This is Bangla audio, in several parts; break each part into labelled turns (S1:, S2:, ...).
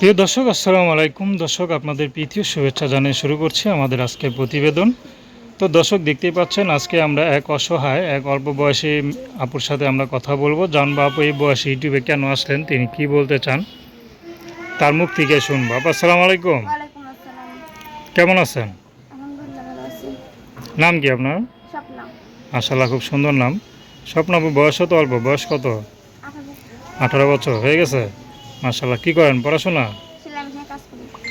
S1: প্রিয় দর্শক আসসালামু আলাইকুম। দর্শক আপনাদের প্রীতীয় শুভেচ্ছা জানিয়ে শুরু করছি আমাদের আজকের প্রতিবেদন। তো দর্শক দেখতেই পাচ্ছেন আজকে আমরা এক অসহায় এক অল্প বয়সী আপুর সাথে আমরা কথা বলব। জানব আপু এই বয়সে ইউটিউবে কেন আসলেন তিনি কি বলতে চান তার মুখ থেকে শুনব। আপু আসসালামু আলাইকুম। কেমন আছেন? নাম কি আপনার?
S2: স্বপ্না।
S1: মাশাল্লাহ খুব সুন্দর নাম। স্বপ্ন আপু বয়স তো অল্প বয়স কত?
S2: আঠারো
S1: বছর হয়ে গেছে? মাশাল্লাহ কি করেন? পড়াশোনা?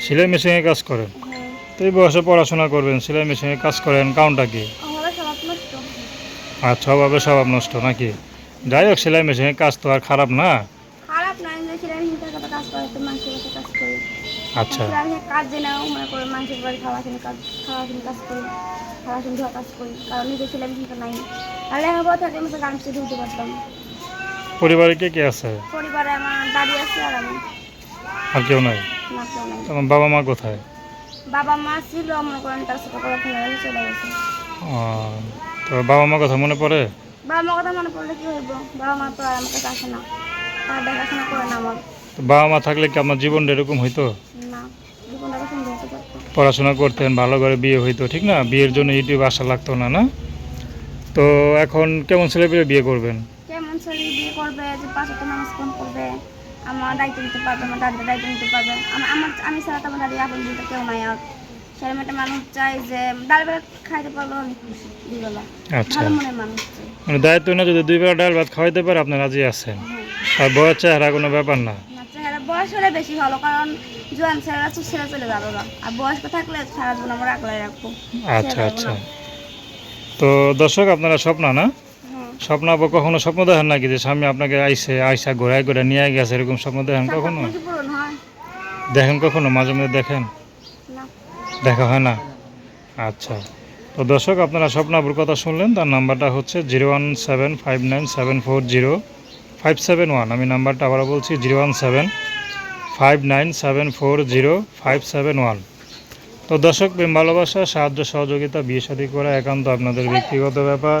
S2: সেলাই মেশিনে কাজ
S1: করেন?
S2: হ্যাঁ।
S1: তো এই বয়সে পড়াশোনা করবেন সেলাই মেশিনে কাজ করেন কাউন্টটা কি? আচ্ছা অভাবে স্বভাব নষ্ট নাকি? যাই হোক সেলাই মেশিনে কাজ তো আর খারাপ না?
S2: মেশিনের
S1: আচ্ছা।
S2: কাজ করে কারণ নিজের মেশিনটা নাই। গান শিখে উঠতে পারতাম।
S1: পরিবারে কে কে আছে?
S2: পরিবারে আমার দাদি আছে আর আমি।
S1: আর কেউ নাই?
S2: মা কেউ নাই।
S1: তোমার বাবা মা কোথায়?
S2: বাবা মা ছিল মনে করেন তার সাথে পড়াশোনা হয়ে চলে গেছে।
S1: তো বাবা মা কথা মনে পড়ে?
S2: বাবা মার কথা মনে পড়লে কি হইব? বাবা মা তো আর আমার কাছে আসে না। তারা দেখাশোনা করে না আমার।
S1: বাবা মা থাকলে কি আমার জীবনটা এরকম হইতো?
S2: না হতে পারতো।
S1: পড়াশোনা করতেন ভালো করে বিয়ে হইতো ঠিক না? বিয়ের জন্য ইউটিউব আসা লাগতো না না? তো এখন কেমন ছেলে পেলে বিয়ে করবেন?
S2: ছেলে বিয়ে করবে যে পাঁচ করবে আমার দায়িত্ব নিতে পারবে আমার দাদির দায়িত্ব নিতে পারবে। আমার আমার আমি ছাড়া তো আমার দাদি আপন বলতে কেউ নাই আর। সেরকম একটা মানুষ চাই যে ডাল বেলা খাইতে পারল দুবেলা
S1: আচ্ছা।
S2: ভালো মনের মানুষ
S1: মানে দায়িত্ব না যদি দুই বেলা ডাল ভাত খাওয়াইতে পারে আপনি রাজি আছেন?
S2: হ্যাঁ।
S1: আর বয়স চেহারা কোনো ব্যাপার না।
S2: চেহারা বয়স হলে বেশি ভালো কারণ জোয়ান ছেলেরা তো ছেড়ে চলে যাবে না। আর বয়স্ক থাকলে সারা জীবন আমরা আগলাই রাখব।
S1: আচ্ছা আচ্ছা। তো দর্শক আপনারা স্বপ্ন না? স্বপ্ন আপু কখনো স্বপ্ন দেখেন নাকি যে স্বামী আপনাকে আইসে আইসা ঘোরায় ঘোরা নিয়ে গেছে এরকম স্বপ্ন দেখেন কখনো? দেখেন কখনো? মাঝে মধ্যে দেখেন? দেখা হয় না? আচ্ছা। তো দর্শক আপনারা স্বপ্নাপুর কথা শুনলেন তার নাম্বারটা হচ্ছে zero one seven five nine seven four zero five seven one আমি নাম্বারটা আবারও বলছি zero one seven five nine seven four zero five seven one. তো দর্শক প্রেম ভালোবাসা সাহায্য সহযোগিতা বিয়ে শাদী করা একান্ত আপনাদের ব্যক্তিগত ব্যাপার।